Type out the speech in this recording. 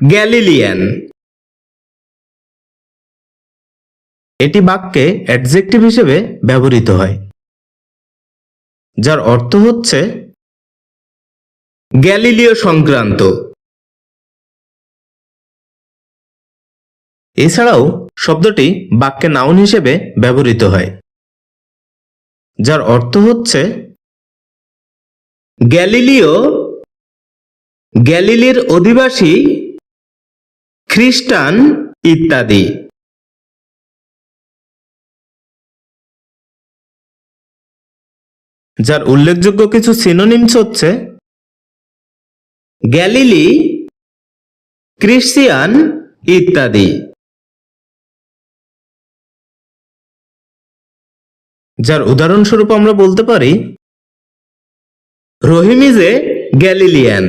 Galilean. এটি বাক্যে adjective হিসেবে ব্যবহৃত হয়, যার অর্থ হচ্ছে গ্যালিলীয় সংক্রান্ত। এছাড়াও শব্দটি বাক্যে নাউন হিসেবে ব্যবহৃত হয়, যার অর্থ হচ্ছে গ্যালিলীয় গ্যালিলির অধিবাসী খ্রিস্টান ইত্যাদি। যার উল্লেখযোগ্য কিছু সিনোনিমস হচ্ছে গ্যালিলি, ক্রিশ্চিয়ান ইত্যাদি। যার উদাহরণস্বরূপ আমরা বলতে পারি রহিম ইজ এ গ্যালিলিয়ান।